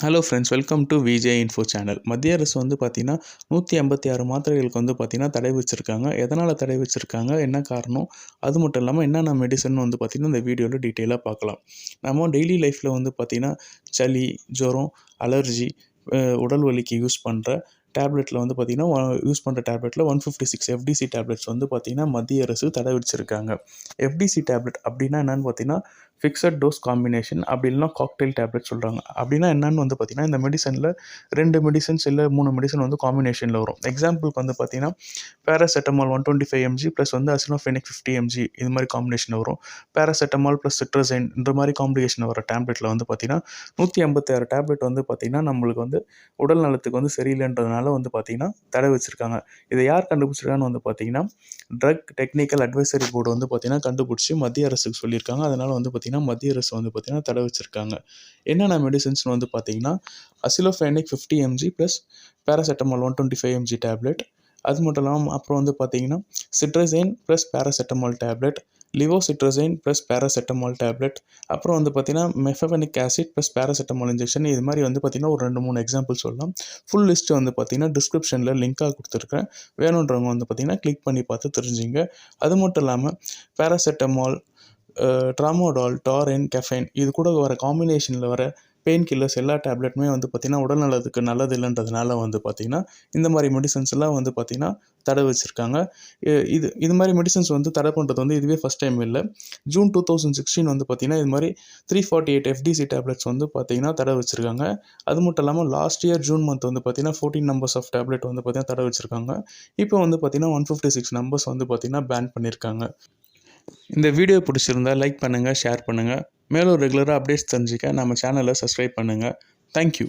Hello friends welcome to VJ info channel மத்திய அரசு வந்து பார்த்திங்கன்னா நூற்றி ஐம்பத்தி ஆறு மாத்திரைகளுக்கு வந்து பார்த்திங்கன்னா தடை வச்சுருக்காங்க. எதனால் தடை வச்சுருக்காங்க? என்ன காரணம்? அது மட்டும் இல்லாமல் என்னென்ன மெடிசன் வந்து பார்த்திங்கன்னா இந்த வீடியோவில் டீட்டெயிலாக பார்க்கலாம் நம்ம டெய்லி லைஃப்பில் வந்து பார்த்திங்கன்னா சளி ஜுரம் அலர்ஜி உடல் வலிக்கு யூஸ் பண்ணுற டேப்லெட்டில் வந்து பார்த்திங்கன்னா யூஸ் பண்ணுற டேப்லெட்டில் one fifty six FDC tablets வந்து பார்த்திங்கன்னா மத்திய அரசு தடை வச்சுருக்காங்க எஃப்டிசி டேப்லெட் அப்படின்னா என்னென்னு பார்த்தீங்கன்னா ஃபிக்ஸட் டோஸ் காம்பினேஷன் அப்படி இல்லைனா காக்டெயில் டேப்லெட் சொல்கிறாங்க அப்படின்னா என்னென்னு வந்து பார்த்திங்கன்னா இந்த மெடிசனில் ரெண்டு மெடிசன்ஸ் இல்லை மூணு மெடிசன் வந்து காம்பினேஷனில் வரும். எக்ஸாம்பிளுக்கு வந்து பார்த்திங்கன்னா paracetamol one twenty five mg plus வந்து அசினோஃபெனிக் ஃபிஃப்டி எம்ஜி இது மாதிரி காம்பினேஷன் வரும். பேராசெட்டமால் ப்ளஸ் சிட்ரசைன் இந்த மாதிரி காம்பினேஷன் வர டேப்லெட்டில் வந்து பார்த்திங்கன்னா நூற்றி ஐம்பத்தாறு டேப்லெட் வந்து பார்த்திங்கன்னா நம்மளுக்கு வந்து உடல் நலத்துக்கு வந்து சரியில்லைன்றதுனால வந்து பார்த்திங்கன்னா தடை வச்சுருக்காங்க. இதை யார் கண்டுபிடிச்சிருக்கான்னு வந்து பார்த்திங்கன்னா ட்ரக் டெக்னிக்கல் அட்வைசரி போர்டு வந்து பார்த்திங்கன்னா கண்டுபிடிச்சி மத்திய அரசுக்கு சொல்லியிருக்காங்க. அதனால் வந்து பார்த்திங்கன்னா மத்திய அரசு வந்து பார்த்திங்கன்னா தடை வச்சுருக்காங்க. என்னென்ன மெடிசன்ஸ்னு வந்து பார்த்திங்கன்னா aceclofenac fifty mg plus paracetamol one twenty five mg tablet அது மட்டும் இல்லாமல் அப்புறம் வந்து பார்த்திங்கன்னா cetirizine plus paracetamol tablet levocetirizine plus paracetamol tablet அப்புறம் வந்து பார்த்திங்கன்னா mefenamic acid plus paracetamol injection இது மாதிரி வந்து பார்த்திங்கன்னா ஒரு ரெண்டு மூணு எக்ஸாம்பிள் சொல்லலாம். ஃபுல் லிஸ்ட்டு வந்து பார்த்திங்கன்னா டிஸ்கிரிப்ஷனில் லிங்காக கொடுத்துருக்கேன். வேணுன்றவங்க வந்து பார்த்திங்கன்னா கிளிக் பண்ணி பார்த்து தெரிஞ்சுங்க. அது மட்டும் இல்லாமல் பேராசெட்டமால் ட்ராமோடால் டாரின் கெஃபைன் இது கூட வர காம்பினேஷனில் வர பெயின் கில்லர்ஸ் எல்லா டேப்லெட்டுமே வந்து பார்த்திங்கன்னா உடல் நலத்துக்கு நல்லது இல்லைன்றதுனால வந்து பார்த்திங்கன்னா இந்த மாதிரி மெடிசன்ஸ் எல்லாம் வந்து பார்த்திங்கன்னா தடை வச்சுருக்காங்க. இது இது மாதிரி மெடிசன்ஸ் வந்து தடை பண்ணுறது வந்து இதுவே ஃபஸ்ட் டைம் இல்லை. ஜூன் டூ தௌசண்ட் சிக்ஸ்டீன் வந்து பார்த்திங்கன்னா இது மாதிரி three forty eight FDC tablets வந்து பார்த்திங்கன்னா தடை வச்சுருக்காங்க. அது மட்டும் இல்லாமல் லாஸ்ட் இயர் ஜூன் மந்த் வந்து பார்த்திங்கன்னா ஃபோர்டீன் நம்பர்ஸ் ஆஃப் டேப்லெட் வந்து பார்த்திங்கன்னா தடை வச்சுருக்காங்க. இப்போ வந்து பார்த்திங்கன்னா ஒன் ஃபிஃப்டி சிக்ஸ் நம்பர்ஸ் வந்து பார்த்திங்கன்னா பேன் பண்ணியிருக்காங்க இந்த வீடியோ பிடிச்சிருந்தா லைக் பண்ணுங்கள் ஷேர் பண்ணுங்கள் மேலும் ரெகுலராக அப்டேட்ஸ் தெரிஞ்சிக்க நம்ம சேனலை சப்ஸ்கிரைப் பண்ணுங்கள் தேங்க்யூ